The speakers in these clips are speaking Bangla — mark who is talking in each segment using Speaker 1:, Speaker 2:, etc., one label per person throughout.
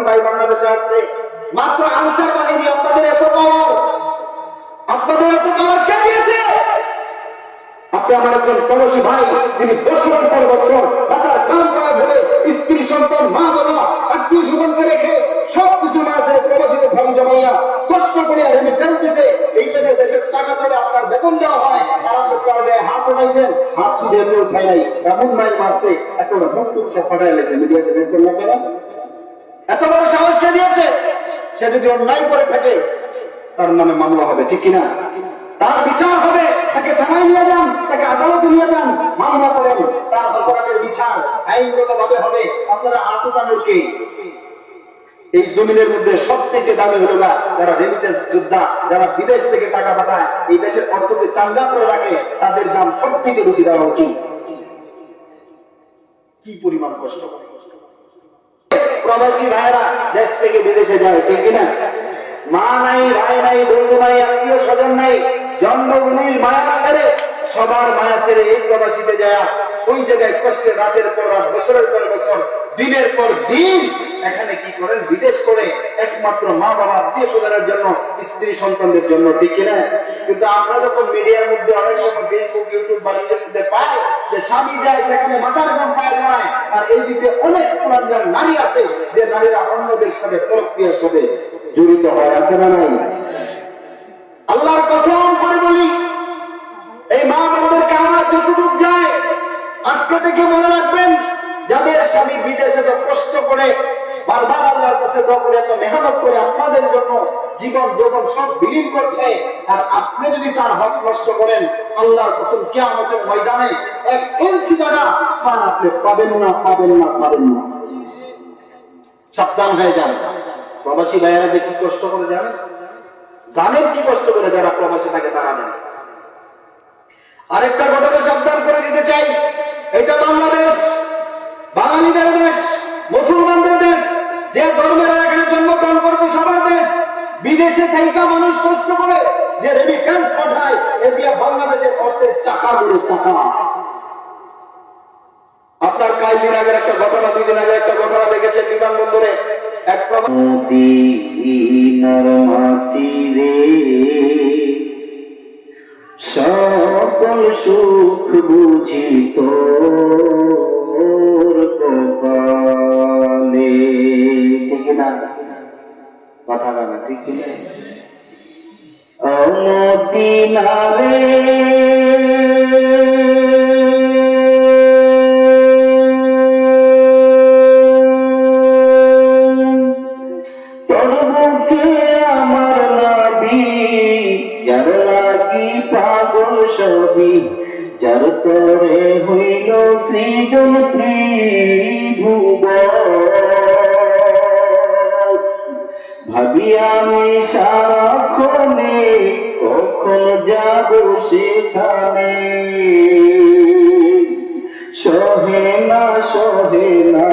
Speaker 1: প্রবাসী ভাই বাংলাদেশে আসছে। মাত্র আনসার বাহিনী, আপনাদের এত পাওয়ার আপনাদের এত পাওয়ার কে দিয়েছে? আপনি আমার একজন প্রবাসী ভাই তিনি বছরের পর বছর, মাথার কাম কাজ ধরে স্ত্রী, সন্তান, মা, বাবা, আত্মীয় স্বজনকে রেখে সব কিছু মাঝে প্রবাসীতে ভাবি জমাইয়া। কষ্ট করে আমি জানতেছে এইটাতে দেশের চাকা চলে আপনার বেতন দেওয়া হয়। আর আপনি তার গায়ে হাত উঠাইছেন। হাত ছুটে এমনি উঠাই নাই এমন মাইল মারছে। একেবারে মুখ টুকছে ফাটাই লেছে মিডিয়াতে দেখছেন না? এত বড় সাহস কে দিয়েছে? সে যদি অন্যায় করে থাকে, তার নামে মামলা হবে, ঠিক কিনা? তার বিচার হবে, তাকে থানায় নিয়ে যান, তাকে আদালতে নিয়ে যান, মামলা করেন, তার অপরাধের বিচার আইনগত ভাবে হবে। আপনারা উঠানোর কে? এই জমিনের মধ্যে সবচেয়ে দামি হলো গা, যারা রেমিটেন্স যোদ্ধা, যারা বিদেশ থেকে টাকা পাঠায়, এই দেশের অর্থকে চাঙ্গা করে রাখে, তাদের দাম সবচেয়ে বেশি দেওয়া উচিত। কি পরিমাণ কষ্ট প্রবাসী ভাইরা দেশ থেকে বিদেশে যায়, ঠিক কিনা? মা নাই, ভাই নাই, বন্ধু নাই, আত্মীয় স্বজন নাই, জন্মভূমির মায়া ছেড়ে, সবার মায়া ছেড়ে এই প্রবাসীতে যায়। ওই জায়গায় কষ্টের রাতের পর রাত, বছরের পর বছর, দিনের পর দিন, এখানে কি করেন? বিদেশ করে একমাত্র মা বাবা আত্মীয় স্বজনের জন্য, স্ত্রী সন্তানদের জন্য, ঠিক কিনা? কিন্তু আমরা যখন মিডিয়ার মধ্যে অনেক সময় ফেসবুক ইউটিউব বা নিজের মধ্যে পাই যে স্বামী যায়, সেখানে মাথার গম পায় যায় আর এই দিকে অনেক পুরান নারী আছে যে নারীরা অন্যদের সাথে প্রক্রিয়ার সাথে জড়িত হয়, আছে না নাই? আল্লাহর কসম করে বলি, এই মা বোনদেরকে আমার যতটুকু যায় আজকে থেকে মনে রাখবেন, যাদের স্বামী বিদেশে তো কষ্ট করে বারবার আল্লাহর কাছে দোয়া করে, এত মেহনত করে আপনাদের জন্য জীবন যখন সব বিলীন করছে, আর আপনি যদি তার হক নষ্ট করেন, আল্লাহর কসম কিয়ামতের ময়দানে এক ইঞ্চি জায়গা স্থান আপনি পাবেন না পাবেন না পাবেন না। সাবধান হয়ে যান। প্রবাসী ভাইয়েরা যে কি কষ্ট করে জানেন? জানেন কি কষ্ট করে যারা প্রবাসী থাকে, তারা জানে আরেকটা ঘটনা সাবধান করে দিতে চাই। এটা বাংলাদেশ, বাঙালিদের দেশ, মুসলমানদের দেশ, যে ধর্মের এখানে জন্মগ্রহণ করবে সবার দেশ, বিদেশে থেকে মানুষ কষ্ট করে যে রেমিটেন্স পাঠায়, এ দিয়ে বাংলাদেশের অর্থের চাকা গুলো চাকা। আপনার কাল দিন আগের একটা ঘটনা দুই দিন আগে একটা ঘটনা দেখেছেন বিমানবন্দরে। এক প্রবাসী
Speaker 2: মদিনার মাটি রে সকল সুখ বুঝি তোর কপালে। কথা বলা ঠিক না অমদিনারে সবই, যার তরে হইল সৃজন ভাবি আমি সারাক্ষণে কখন যাব সেখানে? সহে না সহে না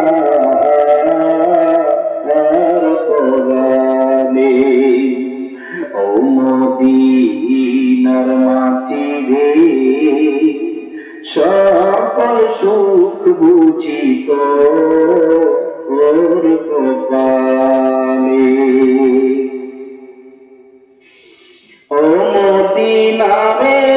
Speaker 2: ও সকল সুখ বুঝি ওর কপালে ও মদিনারে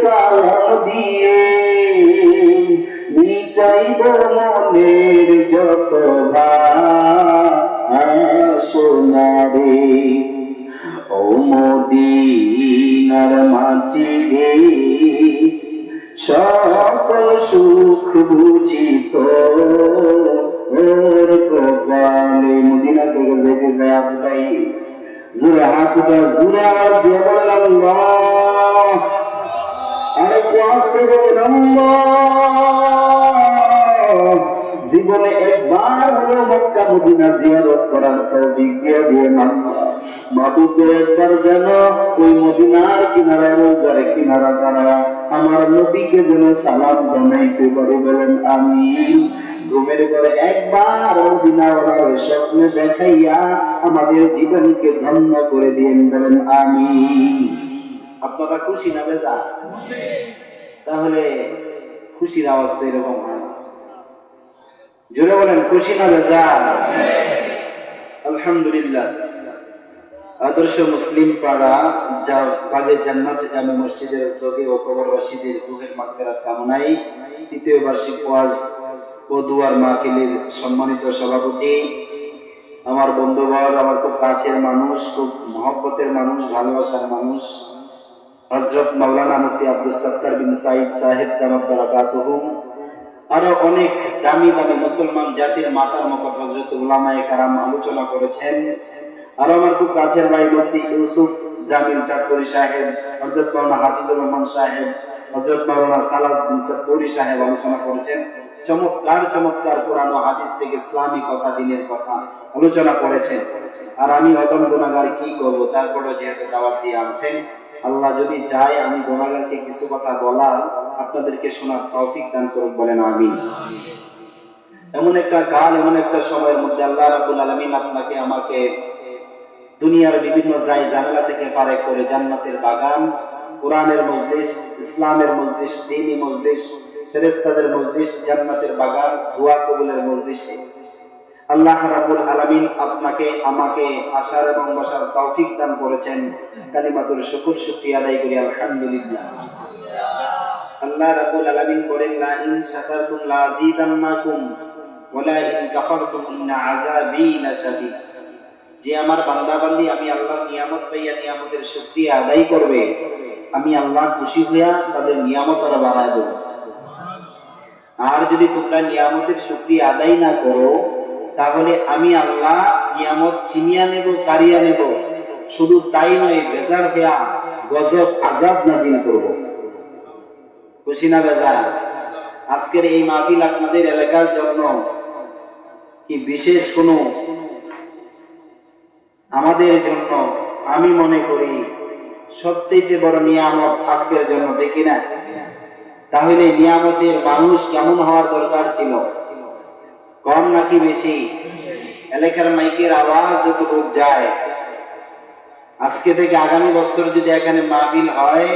Speaker 2: সালাম দিয়ে। মিটাইব মনের যত ভাষণা রে ও মদিনার মাটি রে সকল সুখ বুঝিত। ওর কপালে মদিনা থেকে যেতে যায় আপনাই জোরে হাত জোরে আওয়াজ দিয়ে বলেন আরেকটু আস্তে জীবনে একবার হলো মক্কা মদিনা জিয়ারত করার তৌফিক দিয়ে দিয়ে মাবুকে একবার যেন ওই মদিনার কিনারা, রোজারে কিনারা দ্বারা আমার নবীকে যেন সালাম জানাইতে পারি বলেন আমি ঘুমের ঘরে একবার মদিনাওয়ালার স্বপ্নে দেখাইয়া আমাদের জীবনকে ধন্য করে দিয়েন বলেন আমি আপনারা খুশি না বেজা? তাহলে খুশির আওয়াজ তো এরকম হয়। জোরে বলেন, খুশি না বেজা? আলহামদুলিল্লাহ। আদর্শ মুসলিম পাড়া, যা বাগে জান্নাতে জামে মসজিদের উদ্যোগে ও কবরবাসীদের রুহের মাগফিরাত কামনায় তৃতীয় বার্ষিক ওয়াজ ও দুয়ার মাহফিলের সম্মানিত সভাপতি। আমার বন্ধুবর আমার খুব কাছের মানুষ, খুব মহব্বতের মানুষ, ভালোবাসার মানুষ। হজরত মাওলানা মুফতি আব্দুল সত্তার বিন সাইদ সাহেব দামাত আরও অনেক দামি দামি মুসলমান জাতির মাতার মতো হজরত উলামায়ে কারাম আলোচনা করেছেন। আর আমার খুব কাছের ভাই মুফতি ইউসুফ জামিল চাঁদপুরি সাহেব হজরত মাওলানা হাফিজুর রহমান সাহেব হজরত মাওলানা সালাদ বিন চাঁদপুরি সাহেব আলোচনা করেছেন। চমৎকার চমৎকার ও হাদিস থেকে ইসলামী কথা, দিনের কথা আলোচনা করেছেন। আর আমি অদম গুণাগার কি করব তারপরে যেহেতু দাওয়াত দিয়ে আনছেন আল্লাহ যদি চায় আমি গুণাগারকে কিছু কথা বলার, আপনাদেরকে শোনার তৌফিক দান করুন বলেন আমি এমন একটা কাল, এমন একটা সময়ের মধ্যে আল্লাহ রাব্বুল আলামিন আপনাকে আমাকে দুনিয়ার বিভিন্ন জায় ঝামেলা থেকে পারে করে জান্নাতের বাগান, কোরআনের মজলিস, ইসলামের মজলিস দিনী মজলিস ফেরেস্তাদের মজলিস, জান্নাতের বাগান, দোয়া কবুলের মজলিসে আল্লাহ রাব্বুল আলামিন আপনাকে, আমাকে আশার এবং বসার তৌফিক দান করেছেন। কালিমাতুল শুকর, শুকরিয়া আদায় করি, আলহামদুলিল্লাহ। আল্লাহ রাব্বুল আলামিন বলেন ইন ইন ইন্না আযাবি যে আমার বান্দা বান্দি আমি আল্লাহর নিয়ামত পাইয়া নিয়ামতের শুকরিয়া আদায় করবে, আমি আল্লাহ খুশি হইয়া তাদের নিয়ামত আরও বাড়ায় দেব। আর যদি তোমরা নিয়ামতের শুকরিয়া আদায় না করো তাহলে আমি আল্লাহ নিয়ামত চিনিয়া নেব, কারিয়া নেব। শুধু তাই নয়, বেজার হইয়া গজব আজাব নাজিল করব। খুশি না বেজার? আজকের এই মাহফিল আপনাদের এলাকার জন্য কি বিশেষ কোনো আমাদের জন্য? আমি মনে করি সবচেয়ে বড় নিয়ামত আজকের জন্য দেখি না তাহলে নিয়ামতের মানুষ কেমন হওয়ার দরকার ছিল? কম নাকি বেশি? এলাকার মাইকের আওয়াজ যতটুকু যায়। আজকে থেকে আগামী বছর যদি এখানে মাহফিল হয়,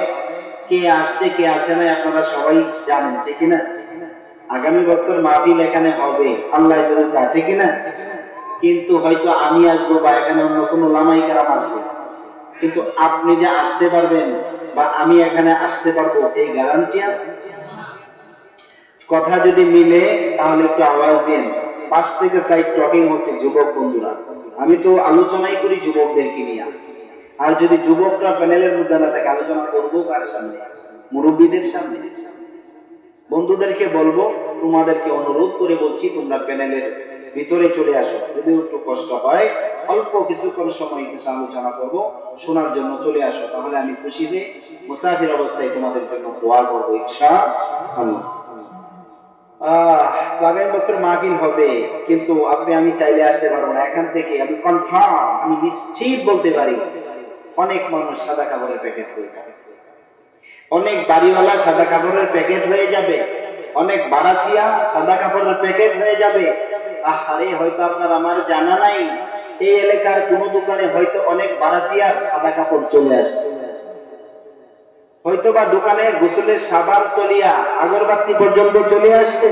Speaker 2: কে আসছে, কে আসে না আপনারা সবাই জানেন, ঠিক না আগামী বছর মাহফিল এখানে হবে, আল্লাহ যদি চায়, ঠিক না কিন্তু হয়তো আমি আসব বা এখানে অন্য কোনো লামাই কারাম আসবে। কিন্তু আপনি যে আসতে পারবেন বা আমি এখানে আসতে পারব, এই গ্যারান্টি আছে? কথা যদি মিলে, তাহলে একটু আওয়াজ দিন পাশ থেকে সাইড টকিং হচ্ছে যুবক বন্ধুরা। আমি তো আলোচনাই করি যুবকদেরকে নিয়ে। আর যদি যুবকরা প্যানেলের মধ্যে না থাকে, আলোচনা করব কার সামনে? মুরব্বীদের সামনে? বন্ধুদেরকে বলব, তোমাদেরকে অনুরোধ করে বলছি, তোমরা প্যানেলের ভিতরে চলে আসো। যদি একটু কষ্ট হয়, অল্প কিছুক্ষণ সময় কিছু আলোচনা করব, শোনার জন্য চলে আসো। তাহলে আমি খুশি হয়ে মুসাফির অবস্থায় তোমাদের জন্য দোয়া করব ইচ্ছা আগামী বছর মাহফিল হবে, কিন্তু আপনি, আমি চাইলে আসতে পারব না। এখান থেকে আমি কনফার্ম আমি নিশ্চিত বলতে পারি, অনেক মানুষ সাদা কাপড়ের প্যাকেট হয়ে যাবে। অনেক বাড়িওয়ালা সাদা কাপড়ের প্যাকেট হয়ে যাবে। অনেক বারাতিয়া সাদা কাপড়ের প্যাকেট হয়ে যাবে। আহারে, হয়তো আপনার আমার জানা নাই। এই এলাকার কোন দোকানে হয়তো অনেক বারাতিয়ার সাদা কাপড় চলে আসছে। হয়তোবা দোকানে গোসলের সাবান চলিয়া আগরবাতি পর্যন্ত চলে আসছে।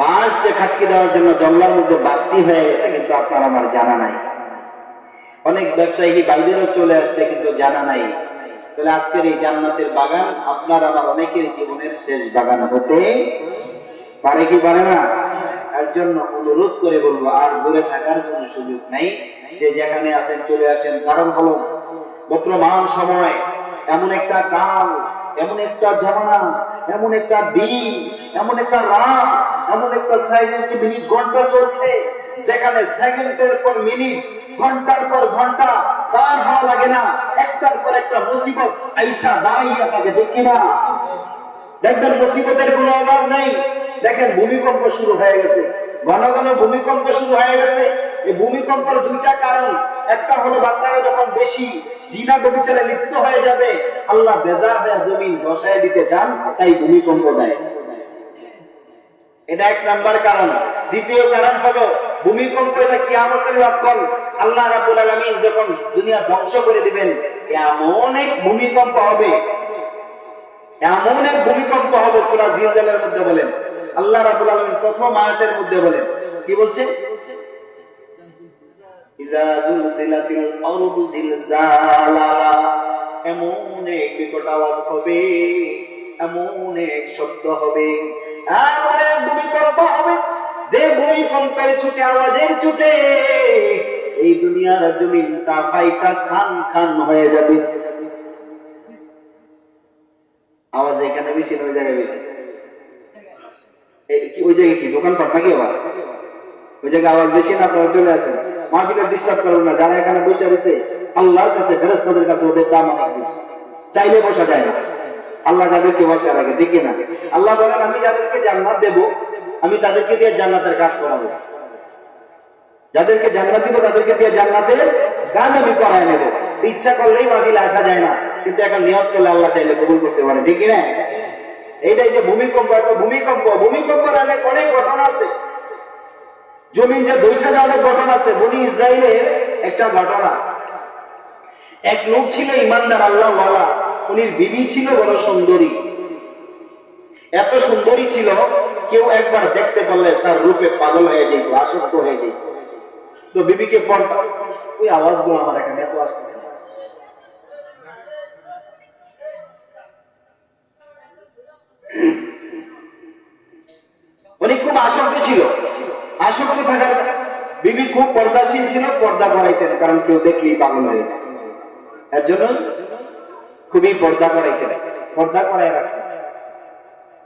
Speaker 2: বাঁশ খাটকি দেওয়ার জন্য জঙ্গলার মধ্যে বাতি হয়ে গেছে, কিন্তু আপনার আমার জানা নাই। অনেক ব্যবসায়ী বাইরেও চলে আসছে, কিন্তু জানা নাই। তাহলে আজকের এই জান্নাতের বাগান আপনার আমার অনেকের জীবনের শেষ বাগান হতে পারে কি পারে না? এর জন্য অনুরোধ করে বলব, আর দূরে থাকার কোনো সুযোগ নাই। যে যেখানে আছেন, চলে আসেন। কারণ হলো বর্তমান সময় এমন একটা কাল এমন একটা জামানা এমন একটা দিন, এমন একটা রাত, এমন একটা সেকেন্ড মিনিট ঘণ্টা চলছে, যেখানে সেকেন্ডের পর মিনিট ঘণ্টার পর ঘণ্টা, পার হওয়া লাগে না, একটার পর একটা মুসিবত আইসা দাঁড়াইয়া থাকে দেখি না? দেখবেন মুসিবতের কোনো অভাব নাই। দেখেন ভূমিকম্প শুরু হয়ে গেছে। ঘন ঘন ভূমিকম্প শুরু হয়ে গেছে। এই ভূমিকম্পের দুইটা কারণ। একটা হলো বাচ্চারা যখন বেশি জিনা ববিচারে লিপ্ত হয়ে যাবে, আল্লাহ বেজার দেয়া জমিন দশায় দিতে চান, তাই ভূমিকম্প দেয়। এটা এক নাম্বার কারণ। দ্বিতীয় কারণ হলো, ভূমিকম্প এটা কিয়ামতের লক্ষণ। আল্লাহ রাব্বুল আলামিন যখন দুনিয়া ধ্বংস করে দিবেন, এমন এক ভূমিকম্প হবে। এমন এক ভূমিকম্প হবে, সূরা জিলজালের মধ্যে বলেন। আল্লাহ রাবুল আলামিন প্রথম আয়াতের মধ্যে বলেন, কি বলছে? এমন এক বিকট আওয়াজ হবে, এমন এক শব্দ হবে। যে ভূমিকম্পের ছুটে, আওয়াজের ছুটে এই দুনিয়ার ফাইটা খান খান হয়ে যাবে। আওয়াজ এখানে বেশি ওই জায়গায় বেশি। ওই জায়গায় কি, দোকানপাট নাকি আবার? ওই জায়গায় আওয়াজ বেশি না, আপনারা চলে আসেন। মাহফিলের ডিস্টার্ব করুন না, যারা এখানে বসে রয়েছে, আল্লাহর কাছে ফেরেস্তাদের কাছে ওদের দাম অনেক বেশি। চাইলে বসা যায় না। আল্লাহ যাদেরকে বসে রাখে, ঠিক না আল্লাহ বলেন, আমি যাদেরকে জান্নাত দেব, আমি তাদেরকে দিয়ে জান্নাতের কাজ করাবো। যাদেরকে জান্নাত দিব, তাদেরকে দিয়ে জান্নাতের কাজ আমি করায় নেব। ইচ্ছা করলেই মাহফিলে আসা যায় না, কিন্তু এখন নিয়ত করলে আল্লাহ চাইলে কবুল করতে পারে, ঠিক না এইটাই যে ভূমিকম্প, এত ভূমিকম্প, ভূমিকম্পের অনেক অনেক ঘটনা আছে। জমিন যে দৈশা যাওয়ার ঘটনা আছে, বনি ইসরায়েলের একটা ঘটনা। এক লোক ছিল ইমানদার আল্লাহ ওয়ালা উনির বিবি ছিল বড় সুন্দরী। এত সুন্দরী ছিল, কেউ একবার দেখতে পারলে তার রূপে পাগল হয়ে যেত, আসক্ত হয়ে যেত। তো বিবিকে পর্দা ওই আওয়াজগুলো আমার এখানে এত আসতেছে। উনি খুব আসক্ত ছিল। আসক্ত থাকার বিবি খুব পর্দাশীল ছিল পর্দা করাইতেন কারণ কেউ দেখলেই পাগল হয়ে যায়। এর জন্য খুবই পর্দা করাইতেন পর্দা করাই রাখতেন।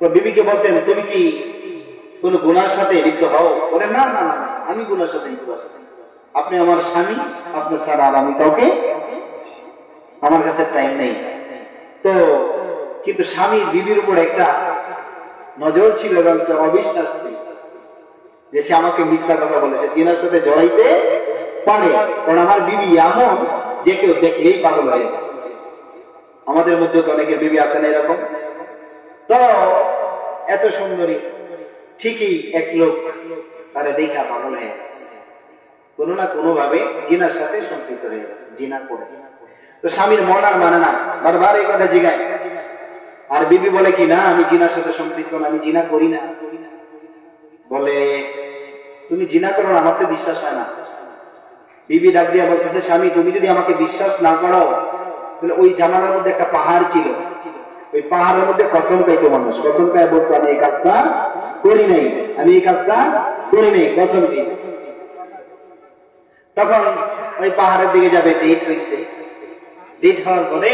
Speaker 2: তো বিবিকে বলতেন তুমি কি কোন গুনার সাথে লিপ্ত হও? বলে না না না, আমি গুনার সাথে লিপ্ত আপনি আমার স্বামী আপনার ছাড়া আর আমি কাউকে আমার কাছে টাইম নেই। তো কিন্তু স্বামী বিবির উপর একটা নজর ছিল এবং অবিশ্বাস ছিল। যে সে আমাকে মিথ্যা কথা বলে, সে দিনের সাথে জড়াইতে পারে। কারণ আমার বিবি এমন যে কেউ দেখলেই পাগল হয়ে। আমাদের মধ্যে তো অনেকের বিবি আছে না এরকম? তো এত সুন্দরী, ঠিকই এক লোক, তারা দেখা পাগল হয়ে গেছে। কোনো না কোনো ভাবে জিনার সাথে সম্পৃক্ত হয়ে গেছে, জিনা করে। তো স্বামীর মন আর মানে না। বারবার এই কথা জিগায়। আর বিবি বলে কি, না, আমি জিনার সাথে সম্পৃক্ত না, আমি জিনা করি না। বলে, তুমি জিনা করো আমার তো বিশ্বাস হয় না। বিবি ডাক দিয়া বলতেছে, স্বামী, তুমি যদি আমাকে বিশ্বাস না করো, তাহলে ওই জামানার মধ্যে একটা পাহাড় ছিল। ওই পাহাড়ের মধ্যে কসম খাইতো মানুষ। কসম খায় বলতো, আমি এই কাজটা করি নাই, আমি এই কাজটা করি নাই, কসম দিই তখন ওই পাহাড়ের দিকে যাবে, ডেট হয়েছে ডেট হওয়ার পরে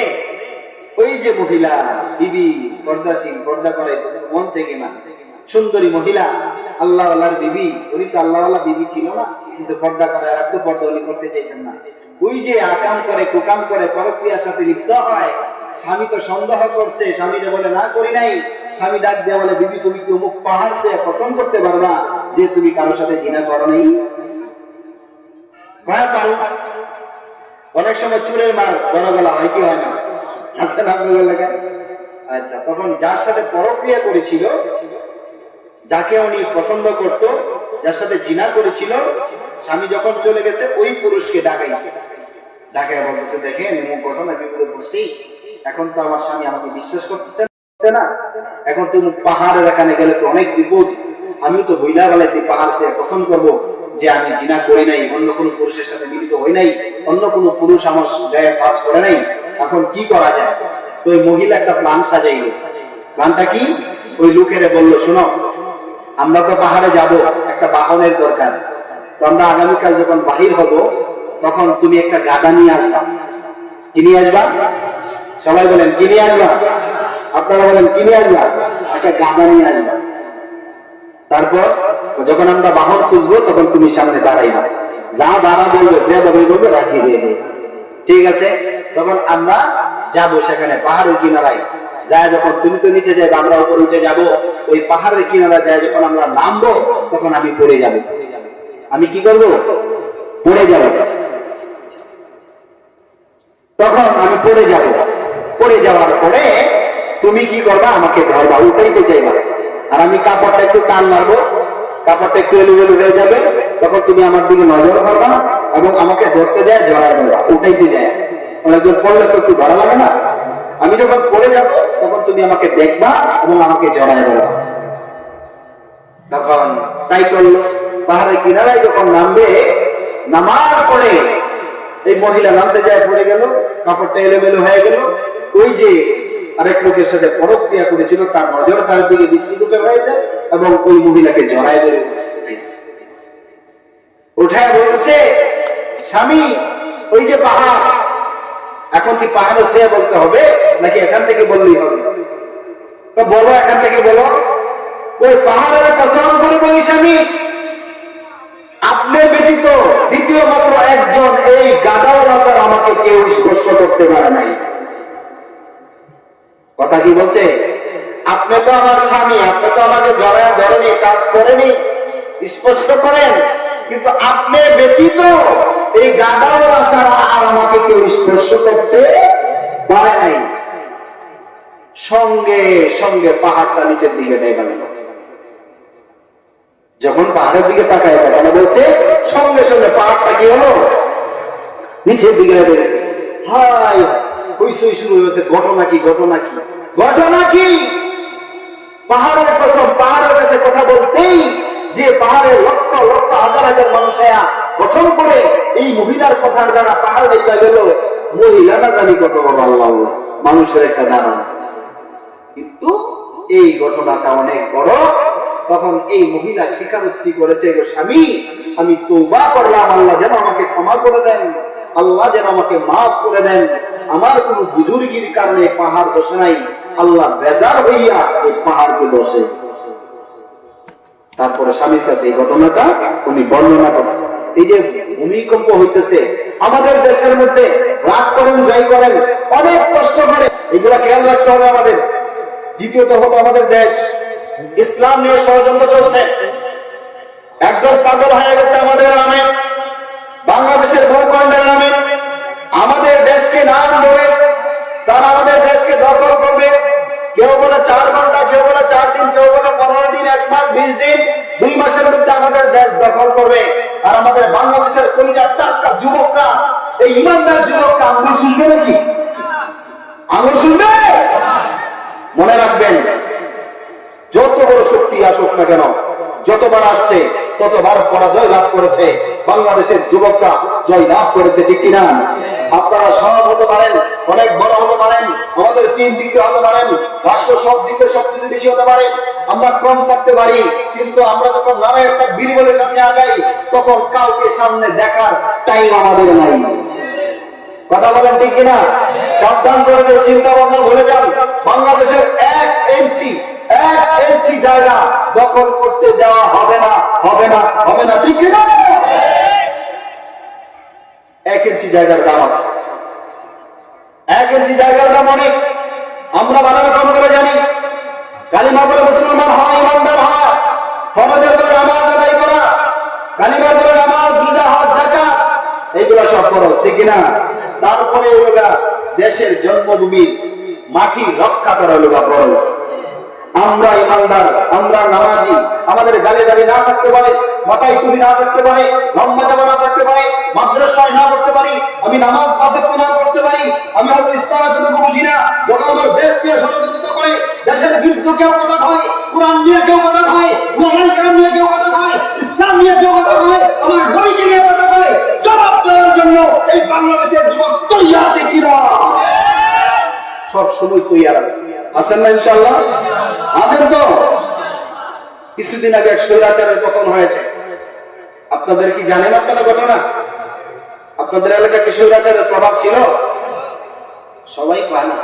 Speaker 2: ওই যে মহিলা, বিবি, পর্দাশীল, পর্দা করে, মন থেকে না, সুন্দরী মহিলা আল্লাহ বিবি, উনি তো আল্লাহ আল্লাহ বিবি ছিল না, কিন্তু পর্দা করে, আর তো পর্দা উনি করতে চাইতেন না। ওই যে আকাম করে, কুকাম করে, পরক্রিয়ার সাথে লিপ্ত হয়, স্বামী তো সন্দেহ করছে স্বামীরে বলে, না, করি নাই। স্বামী ডাক দেওয়া বলে, বিবি, তুমি কি অমুক পাহাড় সে পছন্দ করতে পারবা যে তুমি কারোর সাথে জিনা করো নাই? অনেক সময় চুরের মার বড় গলা হয়, কি হয় না? আচ্ছা তখন যার সাথে পরক্রিয়া করেছিল যাকে উনি পছন্দ করত, যার সাথে জিনা করেছিল, স্বামী যখন চলে গেছে, ওই পুরুষকে ডাকাইছে। ডাকাই বলতেছে, দেখেন এমন ঘটনা বিপদে পড়ছি এখন তো আমার স্বামী আমাকে বিশ্বাস করতেছে না। এখন তুমি পাহাড়ের এখানে গেলে তো অনেক বিপদ। আমিও তো বইলা বেলাইছি পাহাড় সে পছন্দ করব যে আমি জিনা করি নাই, অন্য কোনো পুরুষের সাথে মিলিত হই নাই, অন্য কোনো পুরুষ আমার গায়ে কাজ করে নাই। এখন কি করা যায়? তো ওই মহিলা একটা প্ল্যান সাজাইল। প্ল্যানটা কি? ওই লোকেরে বলল, শোনো আমরা তো পাহাড়ে যাব, একটা বাহনের দরকার। তো আমরা আগামীকাল যখন বাহির হব, তখন তুমি একটা গাদা নিয়ে আসবা। কি নিয়ে আসবা? সবাই বলেন, কি নিয়ে আসবা? আপনারা বলেন, কি নিয়ে আসবা? একটা গাদা নিয়ে আসবা। তারপর যখন আমরা বাহন খুঁজবো, তখন তুমি সামনে দাঁড়াইবা। যা দাঁড়া বলবে, যে বলবে বলবে, রাজি হয়ে ঠিক আছে? তখন আমরা যাব সেখানে পাহাড়ের কিনারায়। যায় যখন তুমি তো নিচে যাবে আমরা উপরে উঠে যাব। ওই পাহাড়ের কিনারা যায় যখন আমরা নামবো, তখন আমি পড়ে যাব। আমি কি করব? পড়ে যাব। তখন আমি পড়ে যাব। পড়ে যাওয়ার পরে তুমি কি করবা? আমাকে ধরবা উঠাইতে চাইবা। আর আমি কাপড়টা একটু টান মারবো। কাপড়টা একটু এলুবেলু হয়ে যাবে। তখন তুমি আমার দিকে নজর করবা এবং আমাকে ধরতে যায় জড়ায় দেবা উঠাইতে যায় অনেকজন পড়লে তো একটু ধরা লাগে না? আমি যখন পড়ে যাব, তখন তুমি আমাকে দেখবা এবং আমাকে জড়ায় দেবা। তখন তাই করল। পাহাড়ের কিনারায় যখন নামবে, নামার পরে এই মহিলা নামতে যায়, পড়ে গেল, কাপড়টা এলোমেলো হয়ে গেল। ওই যে আরেক লোকের সাথে পরক্রিয়া করেছিল, তার নজর তার দিকে দৃষ্টিগোচর হয়েছে এবং ওই মহিলাকে জড়ায় ধরে উঠায় বলছে স্বামী, ওই যে পাহাড় এখন কি পাহাড়ে শুয়ে বলতে হবে? নাকি এখান থেকে বললেই হবে? তো বলো এখান থেকে বলো। ওই পাহাড়ের কসম করে বলি স্বামী আপনি ব্যতীত দ্বিতীয় মাত্র একজন এই গাদাও রাস্তার আমাকে কেউ স্পর্শ করতে পারে নাই। কথা কি বলছে? আপনি তো আমার স্বামী, আপনি তো আমাকে জড়ায় ধরেনি কাজ করেনি স্পর্শ করেন। কিন্তু আপনি ব্যতীত এই গাদাও রাস্তার আর আমাকে কেউ স্পর্শ করতে পারে নাই। সঙ্গে সঙ্গে পাহাড়টা নিচের দিকে নেমে গেল যখন পাহাড়ের দিকে তাকায় তাকানো বলছে, সঙ্গে সঙ্গে পাহাড়টা কি হলো? নিচের দিকে নেমে গেছে। হাই হইসই শুরু হয়েছে। ঘটনা কি ঘটনা কি? ঘটনা কি? পাহাড়ের কসম, পাহাড়ের কাছে কথা বলতেই যে পাহাড়ের লক্ষ লক্ষ হাজার হাজার মানুষ পছন্দ করে এই মহিলার কথার দ্বারা পাহাড় দেখা গেল মহিলা না জানি কত বড় আল্লাহ। মানুষের একটা ধারণা। কিন্তু এই ঘটনাটা অনেক বড়। তখন এই মহিলা স্বীকারোক্তি করেছে, গো স্বামী, আমি তৌবা করলাম, আল্লাহ যেন আমাকে ক্ষমা করে দেন, আল্লাহ যেন আমাকে মাফ করে দেন। আমার কোন বুজুর্গির কারণে পাহাড় বসে নাই, আল্লাহ বেজার হইয়া এই পাহাড়কে বসে। তারপরে স্বামীর কাছে এই ঘটনাটা উনি বর্ণনা করছে এই যে ভূমিকম্প হইতেছে, আমাদের দেশের মধ্যে রাগ করেন, যাই করেন, অনেক কষ্ট করে। এগুলা খেয়াল রাখতে হবে আমাদের। দ্বিতীয়ত হলো আমাদের দেশ। ইসলাম নিয়ে ষড়যন্ত্র চলছে। একদম পাগল হয়ে গেছে আমাদের নামে। বাংলাদেশের ভূখণ্ডের নামে। আমাদের দেশকে নাম দেবে তারা আমাদের দেশকে দখল করবে। কেউ বলে চার ঘণ্টা, কেউ বলে চার দিন, কেউ বলে পনেরো দিন, এক মাস, বিশ দিন। যুবকরা, এই ইমানদার যুবকরা আঙুল শুনবে নাকি? আঙুল শুনবে? মনে রাখবেন, যত বড় শক্তি আসুক না কেন যতবার আসছে, ততবার পরাজয় লাভ করেছে। বাংলাদেশের যুবকরা জয় লাভ করেছে, ঠিক কিনা? আপনারা সব হতে পারেন, অনেক বড় হতে পারেন, আমাদের তিন দিকে হতে পারেন, রাষ্ট্র সব দিকে সবকিছু বেশি হতে পারে, আমরা কম থাকতে পারি, কিন্তু আমরা যখন নারায় একটা বীর বলে সামনে আগাই, তখন কাউকে সামনে দেখার টাইম আমাদের নাই। কথা বলেন ঠিক কিনা? সাবধান করে চিন্তা ভাবনা ভুলে যান, বাংলাদেশের এক ইঞ্চি এক ইঞ্চি জায়গা দখল করতে দেওয়া হবে না হবে না হবে না, ঠিক এক ইঞ্চি জায়গার দাম আছে। এক ইঞ্চি জায়গার দাম অনেক। আমরা করে জানি। কালিমা করে মুসলমান হয়, ইমানদার হয়। ফরজের করে আদায় করা কালিমা করে রোজা এইগুলো সব ফরজ, ঠিক না তারপরে দেশের জন্মভূমির মাটি রক্ষা করা হলো ফরজ। আমরা ইমানদার, আমরা নামাজি। আমাদের গালে দাবি না থাকতে পারে,
Speaker 1: মাথায় টুপি না থাকতে পারে, লম্বা জামা না থাকতে পারে, মাদ্রাসায় না পড়তে পারি, আমি নামাজ পাশাক্ত না পড়তে পারি, আমি হয়তো ইসলাম এতটুকু বুঝি না যখন আমার দেশকে ষড়যন্ত্র করে, দেশের বিরুদ্ধে কেউ কথা হয় কোরআন নিয়ে কেউ কথা হয় মোবাইল কালাম নিয়ে কেউ কথা হয় ইসলাম নিয়ে কেউ কথা হয় আমার নবীকে নিয়ে কথা হয় জবাব দেওয়ার জন্য এই বাংলাদেশের যুবক তৈয়ার কিনা সব সময় তৈয়ার আছে। আছেন না ইনশাল্লাহ আছেন তো? কিছুদিন আগে স্বৈরাচারের পতন হয়েছে। আপনাদের কি জানেন আপনারা ঘটনা? আপনাদের এলাকায় কি স্বৈরাচারের প্রভাব ছিল? সবাই পায় না।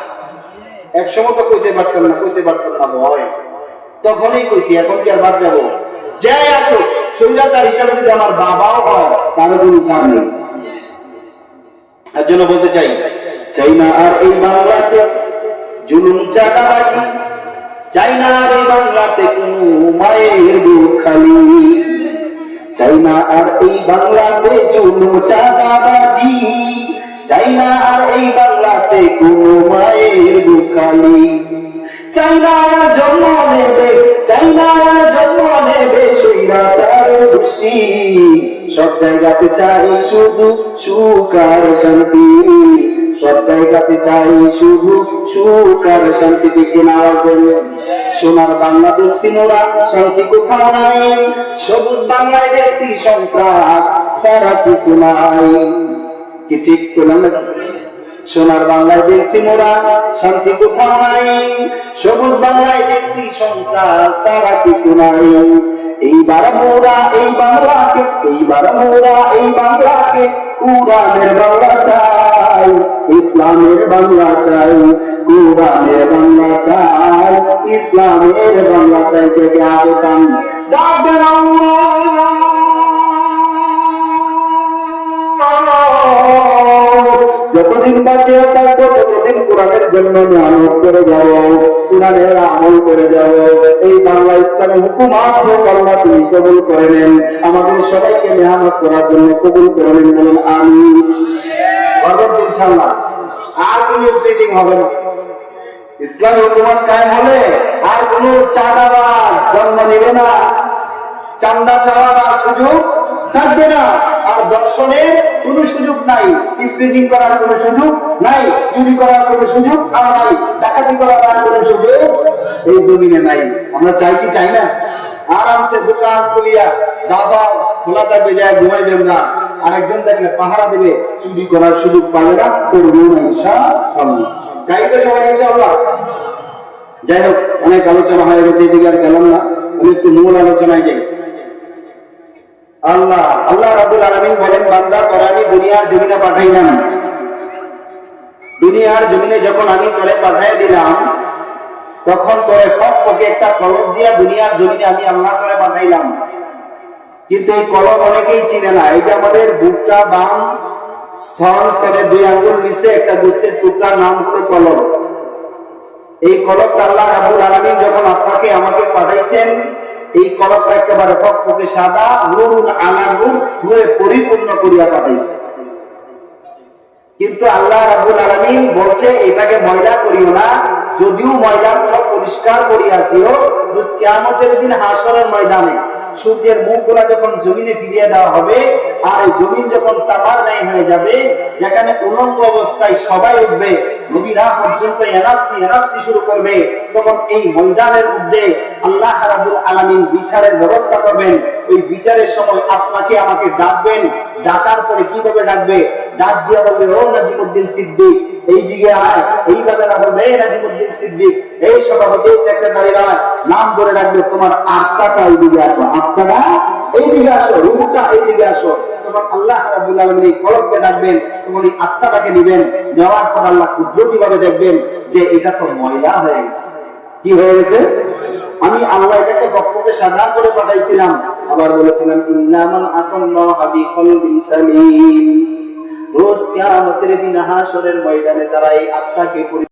Speaker 1: এক সময় তো কইতে পারতাম না, কইতে পারতাম না, ভয়। তখনই কইছি, এখন কি আর বাদ যাব? যাই আসো স্বৈরাচার হিসাবে যদি আমার বাবাও হয়, তারও কোনো ছাড় নেই। এর জন্য বলতে চাই চাই না আর এই বাংলাতে জুলুম চাঁদাবাজি। চাই বাংলাতে কোনো মায়ের বুক খালি। আর এই বাংলাতে জুলুম চাঁদাবাজি। চাই না আর এই জন্ম নেবে চাই না আর জন্ম নেবে সৈরাচার গোষ্ঠী। সব জায়গাতে চাই শুধু সুখ আর শান্তি। সব জায়গাতে চাই শুধু সুখ আর শান্তি দিকে না সোনার বাংলাদেশ সিনোরা, শান্তি কোথাও নাই। সবুজ বাংলাদেশি সন্ত্রাস? সারা কিছু নাই। কি ঠিক করলাম সোনার বাংলায় দেখছি মোরা শান্তি কোথাও নাই। সবুজ বাংলায় দেখছি সন্ত্রাস? সারা কিছু নাই। এইবার মোরা এই বাংলাকে এইবার মোরা এই বাংলাকে কুরআনের বাংলা চাই, ইসলামের বাংলা চাই, কুরআনের বাংলা চাই, ইসলামের বাংলা চাই কে কে আগে কান যতদিন বাঁচে ততদিন কোরআনের জন্য মেহনত করে যাব, কোরআনের আমল করে যাব, এই বাংলা ইসলামে হুকুমাত কলমা তুমি কবুল করে নেন। আমাদের সবাইকে মেহনত করার জন্য কবুল করে নেন বলুন আমি আর কোন প্রিজিং হবে না। ইসলাম হুকুমাত কায়েম হলে আর কোন চাঁদাবাজ জন্ম নেবে না। চান্দা চাওয়ার আর সুযোগ থাকবে না। আর দর্শনের কোন সুযোগ নাই। ইফ্রিজিং করার কোন সুযোগ নাই, চুরি করার কোন সুযোগ আর নাই, ডাকাতি করার আর কোন সুযোগ এই জমিনে নাই। আমরা চাই কি চাই না? আরামসে দোকান খুলিয়া দাবা খোলা থাকবে যায় ঘুমাইবে আমরা। আরেকজন দেখলে পাহারা দেবে, চুরি করার সুযোগ পাবে না, করব না ইনশাআল্লাহ। চাই তো সবাই ইনশাআল্লাহ। যাই হোক, অনেক আলোচনা হয়ে গেছে, এদিকে আর গেলাম না। একটু মূল আলোচনায় যাই। আল্লাহ আল্লাহ রাবুল আলমিন বলেন, বান্দা আমি দুনিয়ার জমিনে পাঠাইলাম। দুনিয়ার জমিনে যখন আমি তোরে পাঠাই দিলাম, তখন তোরে সব তোকে একটা কলম দিয়া দুনিয়ার জমিনে আমি আল্লাহ তোরে পাঠাইলাম। কিন্তু এই কলম অনেকেই চিনে না। এই যে আমাদের বুকটা বাম স্থল স্তরে দুই আঙ্গুল নিচে একটা গোষ্ঠীর টুকরার নাম হলো কলম। এই কলমটা আল্লাহ রাবুল আলমিন যখন আপনাকে আমাকে পাঠাইছেন এই কলমটা একেবারে পক্ষকে সাদা, নুরুন আলা নুন নূরে পরিপূর্ণ করিয়া পাঠাইছে। কিন্তু আল্লাহ রাবুল আলমিন বলছে, এটাকে ময়লা করিও না, যদিও ময়লা করো পরিষ্কার করিয়াছিও কেমন দিন হাসরের ময়দানে। সূর্যের মুখগুলা যখন জমিনে ফিরিয়ে দেওয়া হবে, আর এই জমিন যখন তামার ন্যায় হয়ে যাবে, যেখানে উলঙ্গ অবস্থায় সবাই উঠবে নবীরা পর্যন্ত এনাফসি এনাফসি শুরু করবে, তখন এই ময়দানের মধ্যে আল্লাহ রাবুল আলামিন বিচারের ব্যবস্থা করবেন। ওই বিচারের সময় আপনাকে আমাকে ডাকবেন, ডাকার পরে কীভাবে ডাকবে? ডাক দিয়া বলবে, ও নাজিমুদ্দিন সিদ্দিক এই দিকে আয় এইভাবে বলবে এই নাজিমুদ্দিন সিদ্দিক, এই সভাপতি সেক্রেটারি নাম ধরে ডাকবে, তোমার আত্মাটা এই দিকে আসো, আত্মাটা এই দিকে আসো, রূপটা এই দিকে আসো। তখন আল্লাহ রাব্বুল আলামিন এই কলবকে ডাকবেন, তখন এই আত্মাটাকে নেবেন। নেওয়ার পর আল্লাহ কুদরতি ভাবে দেখবেন যে এটা তো ময়লা হয়ে গেছে। কি হয়ে গেছে? আমি আল্লাহ এটাকে পক্ষকে সাদা করে পাঠাইছিলাম। আবার বলেছিলাম, ইল্লামান আতাল্লাহ বিকলবিন সালিম। রোজ কেয়ামতের দিন হাসরের ময়দানে যারা এই আত্মাকে